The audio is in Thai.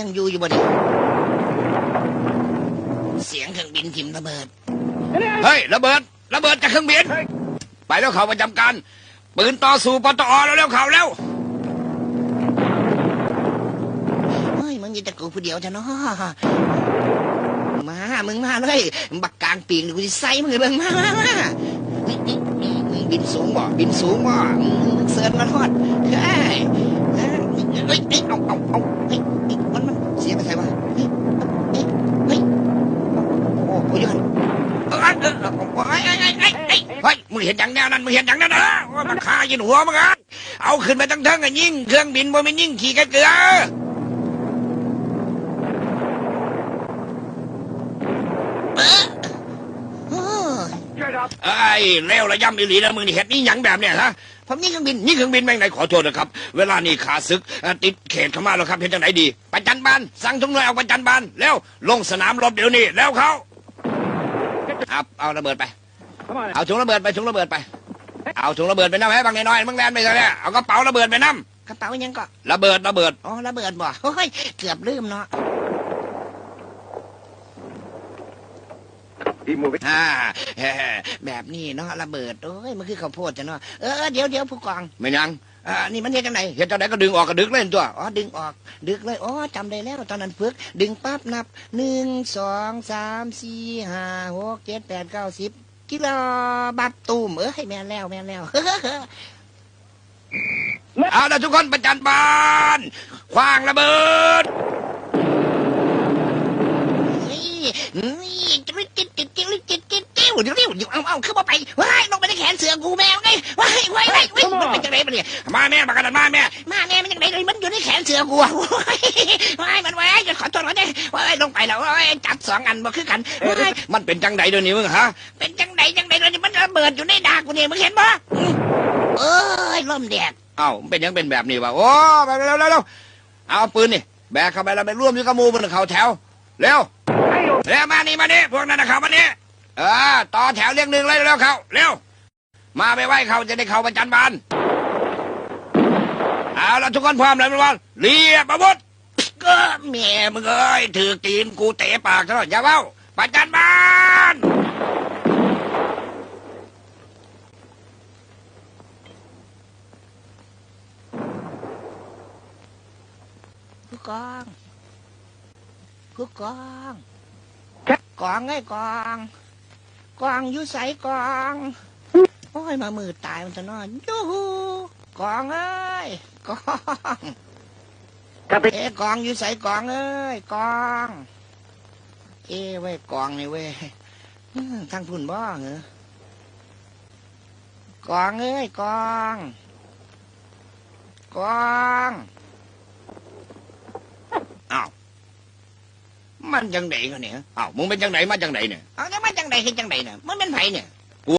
ยังอยู่อยู่บ่เนี่ยเสียงเครื่องบินทิมระเบิด เฮ้ยระเบิดระเบิดจากเครื่องบิน ไปแล้วเขาประจำการปืนต่อสู่ปตอแล้วเร็วเขาแล้วเฮ้ยมึงอยังจะกูผู้เดียวจะเนาะมา มึงมาเลย บักกลางปีกนี่กูจะใส่มึงเลยเบิ่งมามามานี่นี่นี่มึงบินสูงบ่บินสูงบ่มึงมึงเสิร์นมาทอดเฮ้ย เฮ้ยเอ้ยเอาเอาเอาเฮ้ยมันมันเสียไอะไรวะเฮ้ยเฮ้ยโอ้โหยันเยอเออเออเฮ้ยเฮ้ยเฮ้ยเฮ้ยมึงเห็นอย่างแนวนั้นมึงเห็นอย่างนั้นนะมันคายินหัวมึงอะเอาขึ้นไปตั้งเทิงอะยิ่งเครื่องบินบนมันยิ่งขี่กันเกลือ ยไอ้ยเลวระย่ำอิหลีนะมึงนี่เห็ดนี่หยังแบบเนี่ยฮะผมนี่เครื่องบินนี่เครื่องบินแม่งไหนขอโทษนะครับ เวลานี่ขาศึกเอ่อติดเขตเข้ามาแล้วครับเห็นจังไหนดีประจันบานสั่งทุกหน่วยเอาประจันบานแล้วลงสนามรบเดี๋ยวนี้แล้วเขาเอาเอาระเบิดไป เอาถุงระเบิดไปถุงระเบิดไป เอาถุงระเบิดไปน้ำให้บางน้อยๆมึงแลนไปเลยเอากระเป๋าระเบิดไปน้กระเป๋ายังก็ำระเบิดระเบิดอ๋อระเบิดบ่โอ้ยเกือบลืมเนาะ อ่าแฮ่แบบนี้เนาะระเบิดโอ้ยมันคือข้าวโพดจ้ะเนาะเออเดี๋ยวเดี๋ยวผู้กองไม่ยังอ่านี่มันเฮ็ดจังไหนเห็นจังไหนก็ดึงออกก็ดึงเล่นตัวอ๋อดึงออก ดึกเลยอ๋อจำได้แล้ว ตอนนั้นฝึก ดึงปั๊บนับหนึ่งสองสามสี่ห้าหกเจ็ดแปดเก้าสิบกิโลบัตตูมเอ้ยแม่นแล้วแม่นแล้วเอาละทุกคนประจันบานคว้างระเบิดนี่ วเดี๋ยวเดี๋ยวเอาเอาขึ้นมาไปว้ายลงไปในแขนเสือกูแมวไงว้ายว้ายว้ายว้ายมันเป็นจังไรมันเนี่ยมาแม่ประกันมาแม่มาแม่มันยังไงเลยมันอยู่ในแขนเสือกูว้ายมันว้ายขอโทษขอโทษว้ายลงไปแล้วว้ายจับสองอันมาคือกันว้ายมันเป็นจังใดเดี๋ยวนี้มึงฮะเป็นจังไดจังไดเลยมันระเบิดอยู่ในดากกูเนี่ยมึงเห็นปะเอ้ยลมแดดเอ้ามันเป็นยังเป็นแบบนี้วะโอ้ไปเร็วเร็วเร็วเอาปืนนี่แบกเข้าไปแล้วไปร่วมอยู่กับมูบนเขาแถวเร็วเร็วมานี่มานี่พวกนั้นนะเขามานี่ เออต่อแถวเรียงหนึ่งเลยเร็วเขาเร็ว มาไปไหวเขาจะได้เข้าประจันบานเอาละทุกคนพร้อมแล้วมั้ยเรียบอาวุธก็แม่มึงเอ้ยถือตีนกูเตะปากซะหน่อยอย่าเว้าประจันบานผู้กองผู้กองกองไงกอง กองอยู่ใสกอง โอ้ยมามือตายมันจะนอนยูฮูกองเอ้ยกองเอ้กองอยู่ใสกองเอ้ยกอง เอ้เว้ยกองนี่เว้ยอื้อทั้งพุ่นบ้องเหรอกองเอ้ยกองกอง อ้าว มันจังไดกันเนี่ยอ้าวมึงเป็นจังไดมาจังไดเนี่ยเอาจะมาจังใดคือจังใดเนี่ยมันเป็นไผเนี่ย